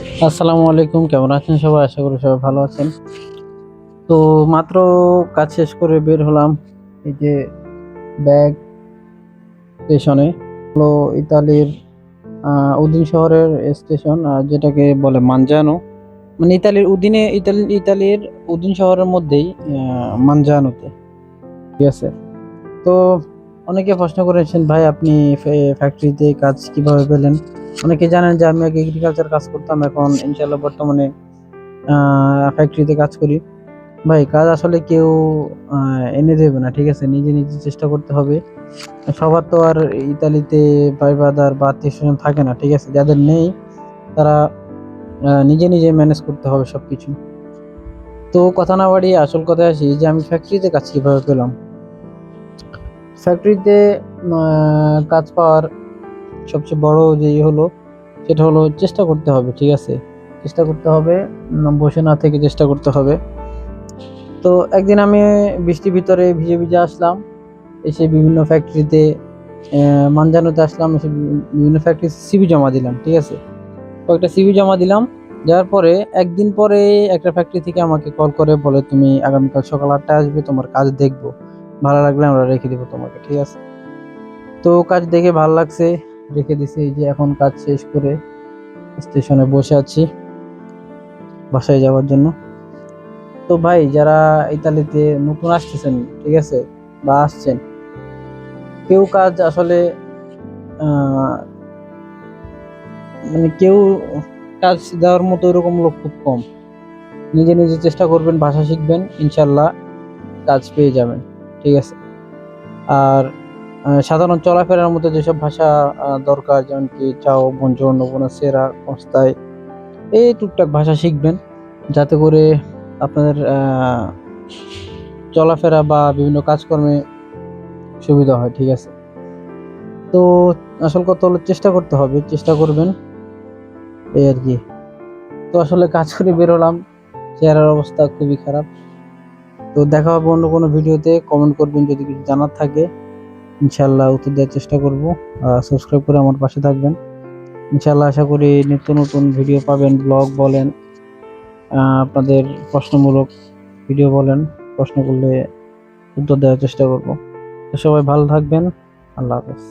আসসালামু আলাইকুম, কেমন আছেন সবাই? আশা করি সবাই ভালো আছেন। তো মাত্র কাজ শেষ করে বের হলাম এই যে ব্যাগ স্টেশনে। হলো ইতালির উদিন শহরের স্টেশন যেটাকে বলে মানজানো। মানে ইতালির উদিনে, ইতালি, ইতালির উদিন শহরের মধ্যেই মানজানোতে। ঠিক আছে? তো অনেকে প্রশ্ন করেছেন, ভাই, আপনি ফ্যাক্টরিতে কাজ কীভাবে পেলেন? অনেকে জানেন যে আমি আগে এগ্রিকালচার কাজ করতাম, এখন ইনশাল্লাহ বর্তমানে ফ্যাক্টরিতে কাজ করি। ভাই, কাজ আসলে কেউ এনে দেবে না, ঠিক আছে? নিজে নিজে চেষ্টা করতে হবে। সবার তো আর ইতালিতে ভাই ব্রাদার বা আত্মীয় স্বজন থাকে না, ঠিক আছে? যাদের নেই, তারা নিজে নিজে ম্যানেজ করতে হবে সব কিছু তো কথা না বাড়িয়ে আসল কথায় আসি, যে আমি ফ্যাক্টরিতে কাজ কীভাবে পেলাম? ফ্যাক্টরিতে কাজ পাওয়ার সবচেয়ে বড় যে ইয়ে হলো, সেটা হলো চেষ্টা করতে হবে, ঠিক আছে? চেষ্টা করতে হবে বসে না থেকে চেষ্টা করতে হবে। তো একদিন আমি বৃষ্টির ভিতরে ভিজে ভিজে আসলাম, এসে বিভিন্ন ফ্যাক্টরিতে মানজানোতে আসলাম, এসে বিভি- বিভিন্ন ফ্যাক্টরি সিভি জমা দিলাম, ঠিক আছে? কয়েকটা সিভি জমা দিলাম যাওয়ার পরে একদিন পরে একটা ফ্যাক্টরি থেকে আমাকে কল করে, বলে তুমি আগামীকাল সকাল আটটায় আসবে, তোমার কাজ দেখব। ভালো লাগলে আমরা রেখে দেবো তোমাকে, ঠিক আছে? তো কাজ দেখে ভালো লাগছে রেখে দিছি, এই যে এখন কাজ শেষ করে স্টেশনে বসে আছি বাসায় যাওয়ার জন্য। তো ভাই, যারা ইতালিতে নতুন আসতেছেন, ঠিক আছে, বা আসছেন, কেউ কাজ আসলে মানে কেউ কাজ দেওয়ার মতো এরকম লোক খুব কম। নিজে নিজে চেষ্টা করবেন, ভাষা শিখবেন, ইনশাল্লাহ কাজ পেয়ে যাবেন, ঠিক আছে। আর সাধারণ চলাফেরার মধ্যে যেসব ভাষা দরকার, যেমন কি চাও বঞ্জন নবনা সেরা, কস্তায়, এই টুকটাক ভাষা শিখবেন। যাতে করে আপনাদের চলাফেরা বা বিভিন্ন কাজকর্মে সুবিধা হয়, ঠিক আছে? তো আসল কথা হলো চেষ্টা করতে হবে, চেষ্টা করবেন। এই আর কি। তো আসলে কাজ করে বেরোলাম, চেহারার অবস্থা খুবই খারাপ। তো দেখা হবে অন্য কোনো ভিডিওতে। কমেন্ট করবেন যদি কিছু জানার থাকে। ইনশাল্লাহ উত্তর দেওয়ার চেষ্টা করব। সাবস্ক্রাইব করে আমার পাশে থাকবেন। ইনশাল্লাহ আশা করি নিত্য নতুন ভিডিও পাবেন ব্লগ বলেন আপনাদের প্রশ্নমূলক ভিডিও বলেন, প্রশ্ন করলে উত্তর দেওয়ার চেষ্টা করব। সবাই ভালো থাকবেন। আল্লাহ হাফেজ।